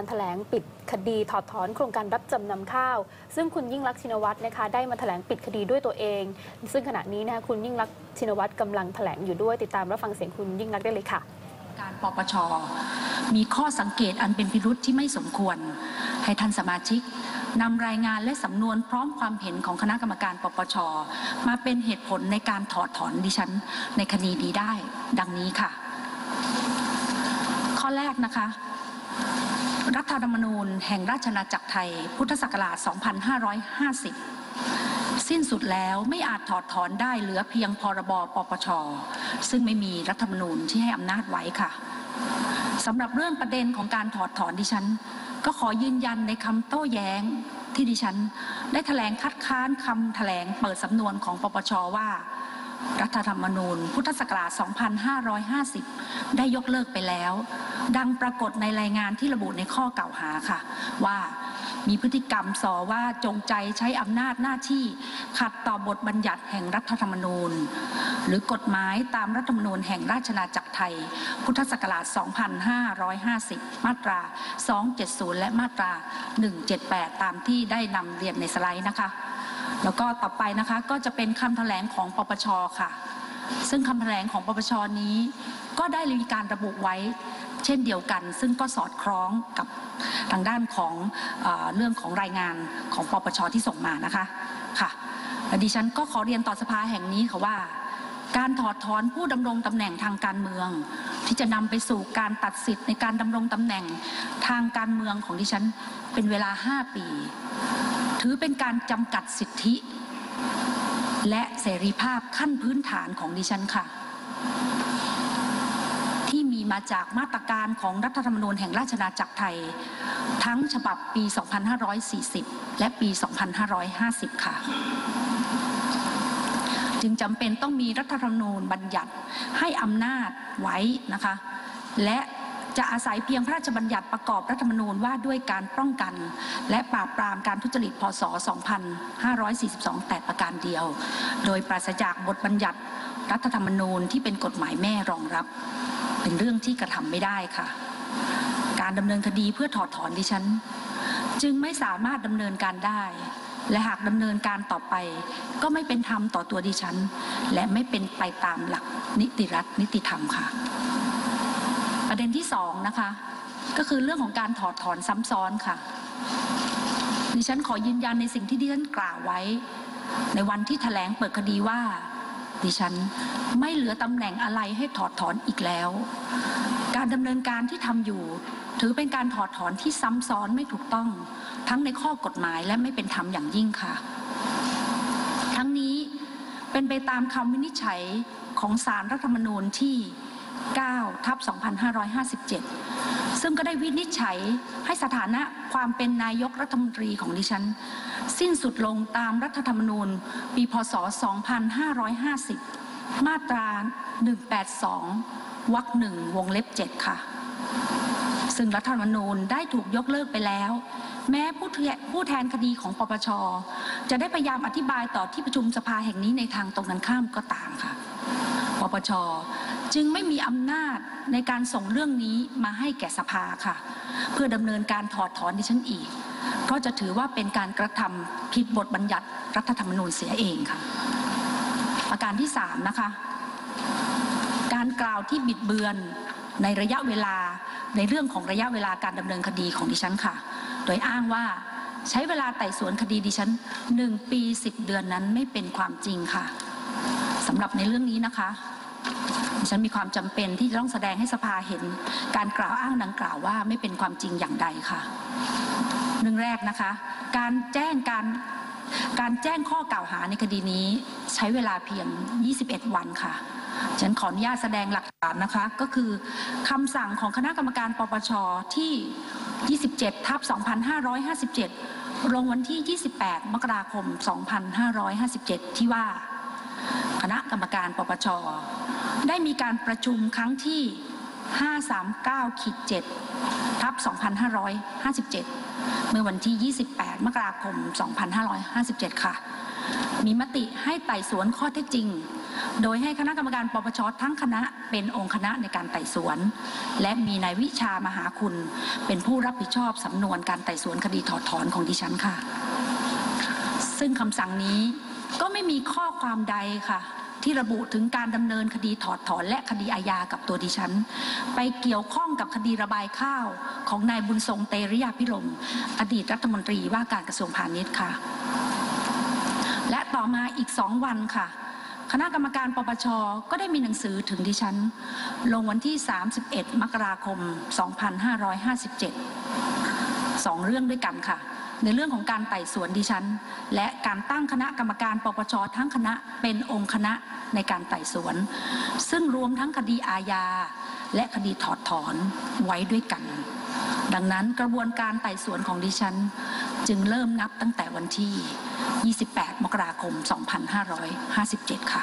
การแถลงปิดคดีถอดถอนโครงการรับจำนำข้าว ซึ่งคุณยิ่งรักษณ์ชินวัตรนะคะได้มาแถลงปิดคดีด้วยตัวเอง ซึ่งขณะนี้นะคะคุณยิ่งรักษณ์ชินวัตรกำลังแถลงอยู่ด้วยติดตามรับฟังเสียงคุณยิ่งรักษณ์ได้เลยค่ะ การปปชมีข้อสังเกตอันเป็นพิรุษที่ไม่สมควร ให้ท่านสมาชิกนำรายงานและสำนวนพร้อมความเห็นของคณะกรรมการปปชมาเป็นเหตุผลในการถอดถอนดิฉันในคดีนี้ได้ ดังนี้ค่ะ ข้อแรกนะคะ รัฐธรรมนูญแห่งราชอาณาจักรไทย พุทธศักราช 2550 สิ้นสุดแล้วไม่อาจถอดถอนได้เหลือเพียงพรบปปช ซึ่งไม่มีรัฐธรรมนูญที่ให้อำนาจไว้ค่ะสำหรับเรื่องประเด็นของการถอดถอนดิฉัน ก็ขอยืนยันในคำโต้แย้งที่ดิฉัน ได้แถลงคัดค้านคำแถลงเปิดสำนวนของปปชว่า รัฐธรรมนูญ พุทธศักราช 2550 ได้ยกเลิกไปแล้ว ดังปรากฏในรายงานที่ระบุในข้อกล่าวหาค่ะ ว่ามีพฤติกรรมสอว่าจงใจใช้อำนาจหน้าที่ ขัดต่อบทบัญญัติแห่งรัฐธรรมนูญ หรือกฎหมายตามรัฐธรรมนูญแห่งราชอาณาจักรไทย พุทธศักราช 2550 มาตรา 270 และมาตรา 178 ตามที่ได้นำเรียนในสไลด์นะคะ แล้วก็ต่อไปนะคะก็จะเป็นคำแถลงของปปชค่ะ ซึ่งคำแถลงของปปชนี้ ก็ได้มีการระบุไว้ เช่นเดียวกัน ซึ่งก็สอดคล้องกับทางด้านของเออเรื่องของรายงานของปปชที่ส่งมานะคะค่ะและดิฉันก็ขอเรียนต่อสภาแห่งนี้ค่ะว่า การถอดถอนผู้ดำรงตำแหน่งทางการเมือง ที่จะนำไปสู่การตัดสิทธิ์ในการดำรงตำแหน่งทางการเมืองของดิฉันเป็นเวลา 5 ปี ถือเป็นการจำกัดสิทธิ และเสรีภาพขั้นพื้นฐานของดิฉันค่ะ ที่มีมาจากมาตรการของรัฐธรรมนูญแห่งราชอาณาจักรไทย ทั้งฉบับปี 2540 และปี 2550 ค่ะจึงจำเป็นต้องมีรัฐธรรมนูญบัญญัติให้อำนาจไว้นะคะ และ จะอาศัยเพียงพระราชบัญญัติประกอบรัฐธรรมนูญว่าด้วยการป้องกัน และปราบปรามการทุจริตพศ 2542 แต่ประการเดียว โดยปราศจากบทบัญญัติรัฐธรรมนูญที่เป็นกฎหมายแม่รองรับ เป็นเรื่องที่กระทำไม่ได้ค่ะ การดำเนินคดีเพื่อถอดถอนดิฉัน จึงไม่สามารถดำเนินการได้และหากดำเนินการต่อไป ก็ไม่เป็นธรรมต่อตัวดิฉัน และไม่เป็นไปตามหลักนิติรัฐนิติธรรมค่ะ ประเด็นที่สองนะคะ ก็คือเรื่องของการถอดถอนซ้ำซ้อนค่ะ ดิฉันขอยืนยันในสิ่งที่ดิฉันกล่าวไว้ ในวันที่แถลงเปิดคดีว่า ดิฉันไม่เหลือตำแหน่งอะไรให้ถอดถอนอีกแล้ว การดำเนินการที่ทำอยู่ ถือเป็นการถอดถอนที่ซ้ำซ้อนไม่ถูกต้อง ทั้งในข้อกฎหมายและไม่เป็นธรรมอย่างยิ่งค่ะ ทั้งนี้เป็นไปตามคำวินิจฉัยของสารรัฐธรรมนูญที่ 9ทับ2557 ซึ่งก็ได้วินิจฉัยให้สถานะความเป็นนายกรัฐมนตรีของดิฉัน สิ้นสุดลงตามรัฐธรรมนูญ ปีพศ 2550 มาตรา 182 วรรคหนึ่งวงเล็บ 7 ค่ะ ซึ่งรัฐธรรมนูญได้ถูกยกเลิกไปแล้ว แม้ผู้แทนผู้แทนคดีของปปช จะได้พยายามอธิบายต่อที่ประชุมสภาแห่งนี้ในทางตรงกันข้ามก็ตามค่ะปปช จึงไม่มีอำนาจในการส่งเรื่องนี้มาให้แก่สภาค่ะ เพื่อดำเนินการถอดถอนดิฉันอีก เพราะจะถือว่าเป็นการกระทำผิดบทบัญญัติรัฐธรรมนูญเสียเองค่ะ ประการที่สามนะคะ การกล่าวที่บิดเบือนในระยะเวลาในเรื่องของระยะเวลาการดำเนินคดีของดิฉันค่ะ โดยอ้างว่าใช้เวลาไต่สวนคดีดิฉันหนึ่งปีสิบเดือนนั้นไม่เป็นความจริงค่ะสำหรับในเรื่องนี้นะคะ ฉันมีความจำเป็นที่จะต้องแสดงให้สภาเห็น การกล่าวอ้างดังกล่าวว่าไม่เป็นความจริงอย่างใดค่ะเรื่องแรกนะคะ การแจ้งการการแจ้งข้อกล่าวหาในคดีนี้ใช้เวลาเพียง 21 วันค่ะฉันขออนุญาตแสดงหลักฐานนะคะ ก็คือคำสั่งของคณะกรรมการปปชที่ 27 ทับ 2557 ลงวันที่ 28 มกราคม 2557 ที่ว่า คณะกรรมการปปช ได้มีการประชุมครั้งที่ 539ขีด7ทับ 2557 เมื่อวันที่ 28 มกราคม 2557 ค่ะ มีมติให้ไต่สวนข้อเท็จจริง โดยให้คณะกรรมการปปชทั้งคณะเป็นองค์คณะในการไต่สวน และมีนายวิชามหาคุณ เป็นผู้รับผิดชอบสำนวนการไต่สวนคดีถอดถอนของดิฉันค่ะ ซึ่งคำสั่งนี้ก็ไม่มีข้อความใดค่ะ ที่ระบุถึงการดำเนินคดีถอดถอนและคดีอาญากับตัวดิฉัน ไปเกี่ยวข้องกับคดีระบายข้าวของนายบุญทรงเตริยาพิรมอดีตรัฐมนตรีว่าการกระทรวงพาณิชย์ค่ะ และต่อมาอีกสองวันค่ะคณะกรรมการปปช ก็ได้มีหนังสือถึงดิฉัน ลงวันที่ 31 มกราคม 2557 สองเรื่องด้วยกันค่ะ ในเรื่องของการไต่สวนดิฉัน และการตั้งคณะกรรมการปปชทั้งคณะเป็นองค์คณะในการไต่สวน ซึ่งรวมทั้งคดีอาญาและคดีถอดถอนไว้ด้วยกัน ดังนั้นกระบวนการไต่สวนของดิฉัน จึงเริ่มนับตั้งแต่วันที่ 28 มกราคม 2557 ค่ะ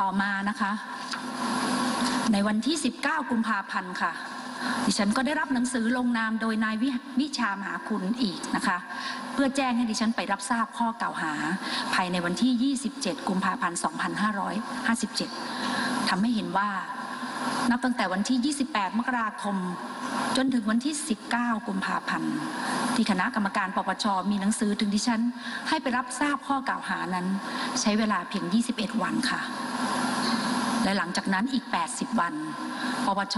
ต่อมานะคะ ในวันที่ 19 กุมภาพันธ์ค่ะ ดิฉันก็ได้รับหนังสือลงนามโดยนายวิวิชามหาคุณอีกนะคะ เพื่อแจ้งให้ดิฉันไปรับทราบข้อกล่าวหา ภายในวันที่ 27 กุมภาพันธ์ 2557 ทำให้เห็นว่า นับตั้งแต่วันที่ 28 มกราคม จนถึงวันที่ 19 กุมภาพันธ์ ที่คณะกรรมการปปช มีหนังสือถึงดิฉัน ให้ไปรับทราบข้อกล่าวหานั้น ใช้เวลาเพียง 21 วันค่ะ และหลังจากนั้นอีก 80 วัน ปปช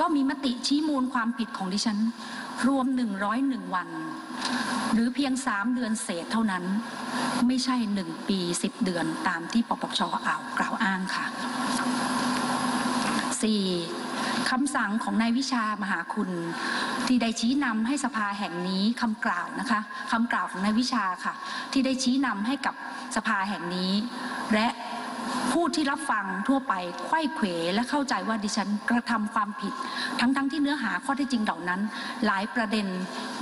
ก็มีมติชี้มูลความผิดของดิฉัน รวม 101 วัน หรือเพียง 3 เดือนเศษเท่านั้น ไม่ใช่ 1 ปี 10 เดือนตามที่ปปชอ่าวกล่าวอ้างค่ะ 4. คำสั่งของนายวิชามหาคุณ ที่ได้ชี้นำให้สภาแห่งนี้คำกล่าวนะคะคำกล่าวของนายวิชาค่ะ ที่ได้ชี้นำให้กับสภาแห่งนี้ และ ผู้ที่รับฟังทั่วไปไข้เขวและเข้าใจว่าดิฉันกระทำความผิด ทั้งๆทที่เนื้อหาข้อเท็จจริงเหล่านั้น หลายประเด็น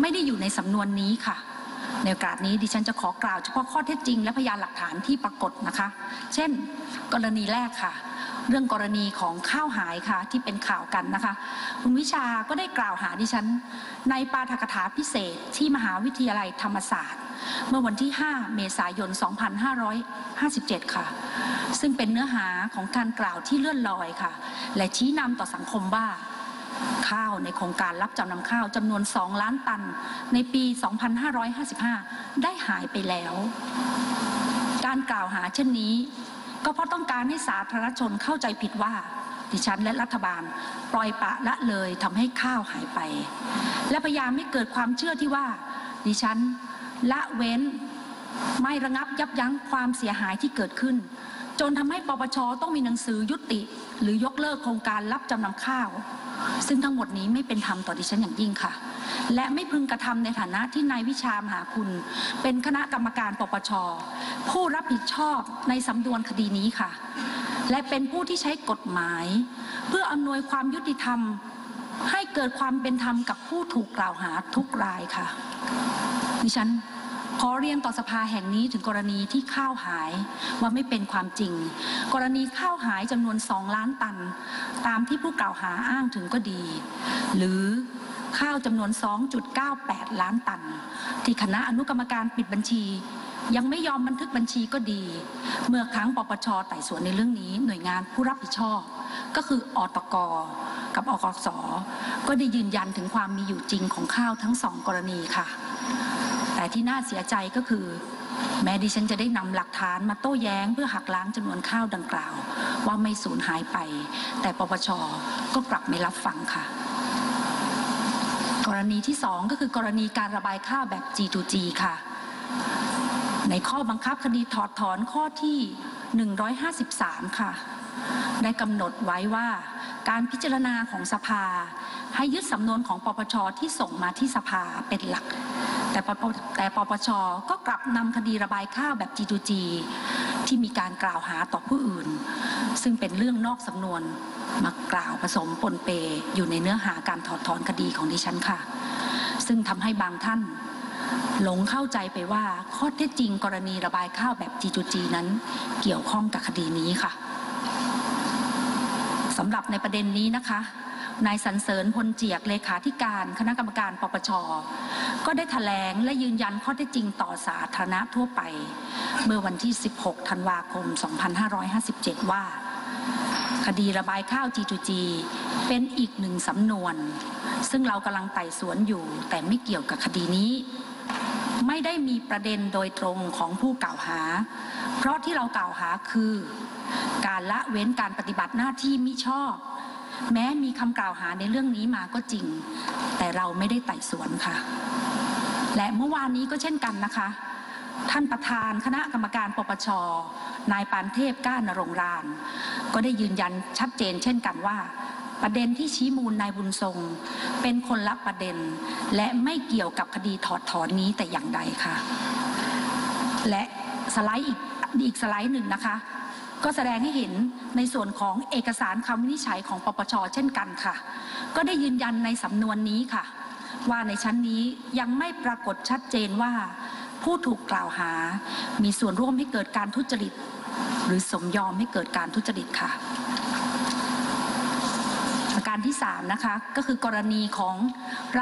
ไม่ได้อยู่ในสำนวนนี้ค่ะ ในโอกาสนี้ดิฉันจะขอกล่าวเฉพาะข้อเท็จจริง และพยานหลักฐานที่ปรากฏนะคะ เช่น กรณีแรกค่ะเรื่องกรณีของข้าวหายค่ะที่เป็นข่าวกันนะคะคุณวิชาก็ได้กล่าวหาดิฉัน ในปาฐกถาพิเศษที่มหาวิทยาลัยธรรมศาสตร์ เมื่อวันที่ 5 เมษายน 2557 ค่ะ ซึ่งเป็นเนื้อหาของการกล่าวที่เลื่อนลอยค่ะ และชี้นำต่อสังคมว่า ข้าวในโครงการรับจำนำข้าวจำนวน 2 ล้านตัน ในปี 2555 ได้หายไปแล้ว การกล่าวหาเช่นนี้ ก็เพราะต้องการให้สาธารณชนเข้าใจผิดว่าดิฉันและรัฐบาลปล่อยปละละเลยทำให้ข้าวหายไป และพยายามให้เกิดความเชื่อที่ว่า ดิฉัน ละเว้น ไม่ระงับยับยั้งความเสียหายที่เกิดขึ้น จนทำให้ปปชต้องมีหนังสือยุติ หรือยกเลิกโครงการรับจำนำข้าว ซึ่งทั้งหมดนี้ไม่เป็นธรรมต่อดิฉันอย่างยิ่งค่ะ และไม่พึงกระทำในฐานะที่นายวิชามหาคุณ เป็นคณะกรรมการปปชผู้รับผิดชอบในสำนวนคดีนี้ค่ะ และเป็นผู้ที่ใช้กฎหมาย เพื่ออำนวยความยุติธรรม ให้เกิดความเป็นธรรมกับผู้ถูกกล่าวหาทุกรายค่ะ ดิฉันขอเรียนต่อสภาแห่งนี้ถึงกรณีที่ข้าวหายว่าไม่เป็นความจริง กรณีข้าวหายจำนวนสองล้านตัน ตามที่ผู้กล่าวหาอ้างถึงก็ดี หรือข้าวจำนวน 2.98 ล้านตัน ที่คณะอนุกรรมการปิดบัญชี ยังไม่ยอมบันทึกบัญชีก็ดี เมื่อครั้งปปชไต่สวนในเรื่องนี้หน่วยงานผู้รับผิดชอบ ก็คืออตก กับอกสก็ได้ยืนยันถึงความมีอยู่จริงของข้าวทั้งสองกรณีค่ะ แต่ที่น่าเสียใจก็คือ แม้ดิฉันจะได้นำหลักฐานมาโต้แย้งเพื่อหักล้างจำนวนข้าวดังกล่าว ว่าไม่สูญหายไป แต่ปปชก็กลับไม่รับฟังค่ะกรณีที่สองก็คือกรณีการระบายข้าวแบบ G2G ค่ะ ในข้อบังคับคดีถอดถอนข้อที่ 153 ค่ะ ได้กำหนดไว้ว่าการพิจารณาของสภา ให้ยึดสำนวนของปปชที่ส่งมาที่สภาเป็นหลัก แต่ปปแต่ปปชก็กลับนำคดีระบายข้าวแบบ G2G ที่มีการกล่าวหาต่อผู้อื่น ซึ่งเป็นเรื่องนอกสำนวนมากล่าวผสมปนเปอยู่ในเนื้อหาการถอดถอนคดีของดิฉันค่ะ ซึ่งทำให้บางท่านหลงเข้าใจไปว่าข้อเท็จจริงกรณีระบายข้าวแบบ G2G นั้นเกี่ยวข้องกับคดีนี้ค่ะ สำหรับในประเด็นนี้นะคะ นายสันเสริญพลเจียกเลขาธิการคณะกรรมการปปช ก็ได้ถแถลงและยืนยันข้อเท็จจริงต่อสาธารณะทั่วไป เมื่อวันที่ 16 ธันวาคม 2557 ว่า คดีระบายข้าว G2G เป็นอีกหนึ่งสำนวน ซึ่งเรากำลังไต่สวนอยู่ แต่ไม่เกี่ยวกับคดีนี้ไม่ได้มีประเด็นโดยตรงของผู้กล่าวหา เพราะที่เรากล่าวหาคือ การละเว้นการปฏิบัติหน้าที่มิชอบ แม้มีคำกล่าวหาในเรื่องนี้มาก็จริง แต่เราไม่ได้ไต่สวนค่ะ และเมื่อวานนี้ก็เช่นกันนะคะ ท่านประธานคณะกรรมการปปชนายปานเทพก้านรงราน ก็ได้ยืนยันชัดเจน เช่นกันว่า ประเด็นที่ชี้มูลนายบุญทรง เป็นคนละประเด็น และไม่เกี่ยวกับคดีถอดถอนนี้แต่อย่างใดค่ะ และสไลด์อีกอีกสไลด์หนึ่งนะคะ ก็แสดงให้เห็นในส่วนของเอกสารคำวินิจฉัยของปปชเช่นกันค่ะ ก็ได้ยืนยันในสำนวนนี้ค่ะ ว่าในชั้นนี้ยังไม่ปรากฏชัดเจนว่า ผู้ถูกกล่าวหา มีส่วนร่วมให้เกิดการทุจริต หรือสมยอมให้เกิดการทุจริตค่ะประการที่3นะคะก็คือกรณีของ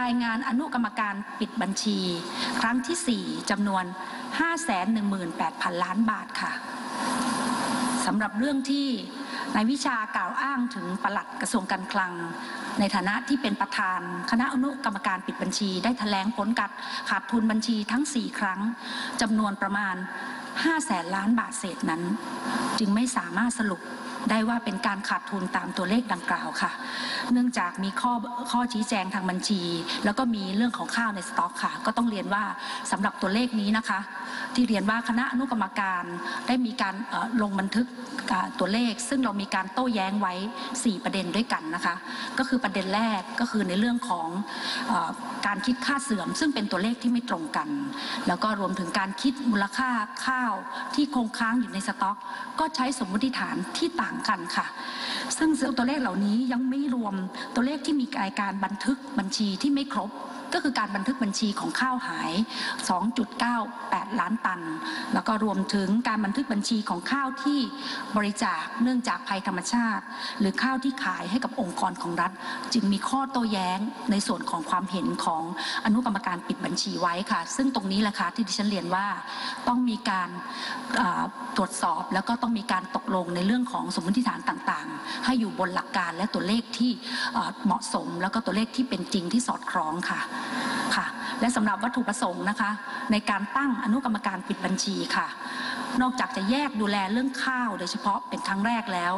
รายงานอนุกรรมการปิดบัญชี ครั้งที่ 4จำนวน 518,000 ล้านบาทค่ะ สำหรับเรื่องที่นายวิชากล่าวอ้างถึงปลัดกระทรวงการคลัง ในฐานะที่เป็นประธาน คณะอนุกรรมการปิดบัญชี ได้แถลงผลกัดขาดทุนบัญชีทั้ง 4 ครั้งจำนวนประมาณ 5 แสนล้านบาทเศษนั้น จึงไม่สามารถสรุปได้ว่าเป็นการขาดทุนตามตัวเลขดังกล่าวค่ะ เนื่องจากมีข้อข้อชี้แจงทางบัญชี แล้วก็มีเรื่องของข้าวในสต็อกค่ะ ก็ต้องเรียนว่าสำหรับตัวเลขนี้นะคะ ที่เรียนว่าคณะอนุกรรมการได้มีการลงบันทึกตัวเลข ซึ่งเรามีการโต้แย้งไว้ 4 ประเด็นด้วยกันนะคะ ก็คือประเด็นแรกก็คือในเรื่องของอการคิดค่าเสื่อม ซึ่งเป็นตัวเลขที่ไม่ตรงกัน แล้วก็รวมถึงการคิดมูลค่าข้าวที่คงค้างอยู่ในสต็อก ก็ใช้สมมติฐานที่ต่างกันค่ะ ซึ่งตัวเลขเหล่านี้ยังไม่รวมตัวเลขที่มีการบันทึกบัญชีที่ไม่ครบ ก็คือการบันทึกบัญชีของข้าวหาย 2.98 ล้านตัน แล้วก็รวมถึงการบันทึกบัญชีของข้าวที่บริจาคเนื่องจากภัยธรรมชาติ หรือข้าวที่ขายให้กับองค์กรของรัฐ จึงมีข้อโต้แย้งในส่วนของความเห็นของอนุกรรมการปิดบัญชีไว้ค่ะ ซึ่งตรงนี้แหละค่ะที่ดิฉันเรียนว่าต้องมีการตรวจสอบแล้วก็ต้องมีการตกลงในเรื่องของสมมติฐานต่างๆ ให้อยู่บนหลักการและตัวเลขที่เหมาะสม แล้วก็ตัวเลขที่เป็นจริงที่สอดคล้องค่ะค่ะ และสำหรับวัตถุประสงค์นะคะ ในการตั้งอนุกรรมการปิดบัญชีค่ะ นอกจากจะแยกดูแลเรื่องข้าว โดยเฉพาะเป็นครั้งแรกแล้ว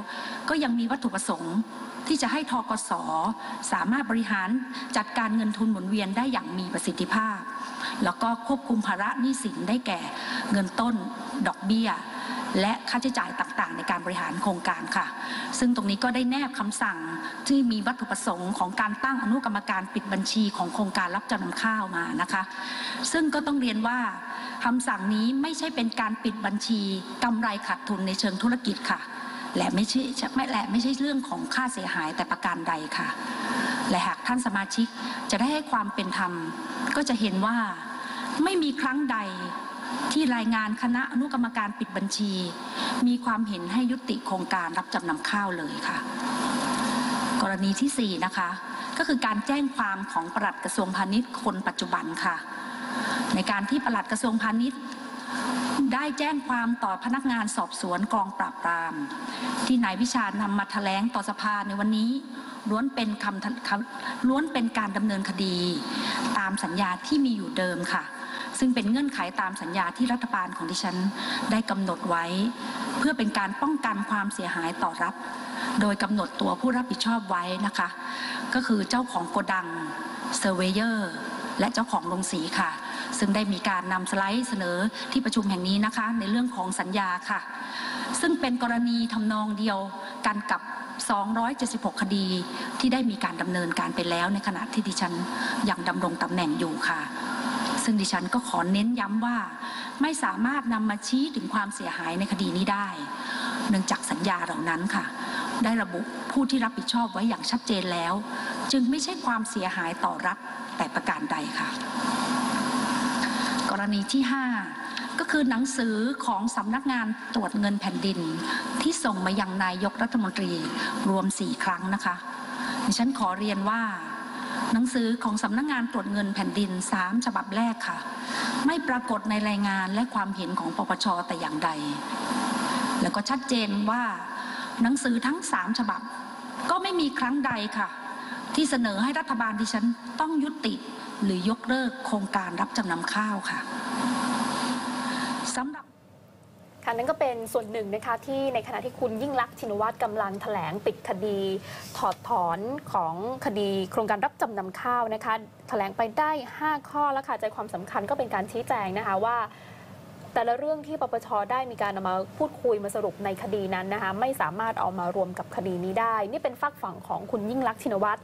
ก็ยังมีวัตถุประสงค์ที่จะให้ทกสสามารถบริหารจัดการเงินทุนหมุนเวียนได้อย่างมีประสิทธิภาพ แล้วก็ควบคุมภาระหนี้สินได้แก่เงินต้นดอกเบี้ย และค่าใช้จ่ายต่างๆ ในการบริหารโครงการค่ะ ซึ่งตรงนี้ก็ได้แนบคำสั่งที่มีวัตถุประสงค์ของการตั้งอนุกรรมการปิดบัญชีของโครงการรับจำนำข้าวมานะคะ ซึ่งก็ต้องเรียนว่าคำสั่งนี้ไม่ใช่เป็นการปิดบัญชีกำไรขาดทุนในเชิงธุรกิจค่ะและไม่ใช่ไม่และไม่ใช่เรื่องของค่าเสียหายแต่ประการใดค่ะ และหากท่านสมาชิกจะได้ให้ความเป็นธรรม ก็จะเห็นว่าไม่มีครั้งใด ที่รายงานคณะอนุกรรมการปิดบัญชี มีความเห็นให้ยุติโครงการรับจำนำข้าวเลยค่ะ กรณีที่ 4 นะคะ ก็คือการแจ้งความของปลัดกระทรวงพาณิชย์คนปัจจุบันค่ะ ในการที่ปลัดกระทรวงพาณิชย์ได้แจ้งความต่อพนักงานสอบสวนกองปราบปราม ที่นายวิชานำมาแถลงต่อสภาในวันนี้ล้วนเป็นคำล้วนเป็นการดำเนินคดี ตามสัญญาที่มีอยู่เดิมค่ะ ซึ่งเป็นเงื่อนไขตามสัญญาที่รัฐบาลของดิฉันได้กำหนดไว้ เพื่อเป็นการป้องกันความเสียหายต่อรัฐโดยกำหนดตัวผู้รับผิดชอบไว้นะคะ ก็คือเจ้าของโกดังเซอร์เวเยอร์และเจ้าของโรงสีค่ะ ซึ่งได้มีการนำสไลด์เสนอที่ประชุมแห่งนี้นะคะ ในเรื่องของสัญญาค่ะ ซึ่งเป็นกรณีทำนองเดียวกันกับ 276 คดีที่ได้มีการดำเนินการไปแล้วในขณะที่ดิฉันยังดำรงตำแหน่งอยู่ค่ะ ซึ่งดิฉันก็ขอเน้นย้ำว่า ไม่สามารถนำมาชี้ถึงความเสียหายในคดีนี้ได้ เนื่องจากสัญญาเหล่านั้นค่ะ ได้ระบุผู้ที่รับผิดชอบไว้อย่างชัดเจนแล้ว จึงไม่ใช่ความเสียหายต่อรัฐแต่ประการใดค่ะ กรณีที่ 5 ก็คือหนังสือของสำนักงานตรวจเงินแผ่นดิน ที่ส่งมายังนายกรัฐมนตรีรวม 4 ครั้งนะคะดิฉันขอเรียนว่า หนังสือของสำนักงงานตรวจเงินแผ่นดินสามฉบับแรกค่ะ ไม่ปรากฏในรายงานและความเห็นของปปชแต่อย่างใด แล้วก็ชัดเจนว่าหนังสือทั้งสามฉบับ ก็ไม่มีครั้งใดค่ะ ที่เสนอให้รัฐบาลดิฉันต้องยุติ หรือยกเลิกโครงการรับจำนำข้าวค่ะสำหรับ ค่ะนั่นก็เป็นส่วนหนึ่งนะคะที่ในขณะที่คุณยิ่งลักษณ์ชินวัตรกำลังแถลงปิดคดี ถอดถอนของคดีโครงการรับจำนำข้าวนะคะแถลงไปได้ 5 ข้อแล้วค่ะใจความสำคัญก็เป็นการชี้แจงนะคะว่า แต่ละเรื่องที่ปปชได้มีการนำมาพูดคุยมาสรุปในคดีนั้นนะคะไม่สามารถเอามารวมกับคดีนี้ได้ นี่เป็นฝักฝั่งของคุณยิ่งลักษณ์ชินวัตร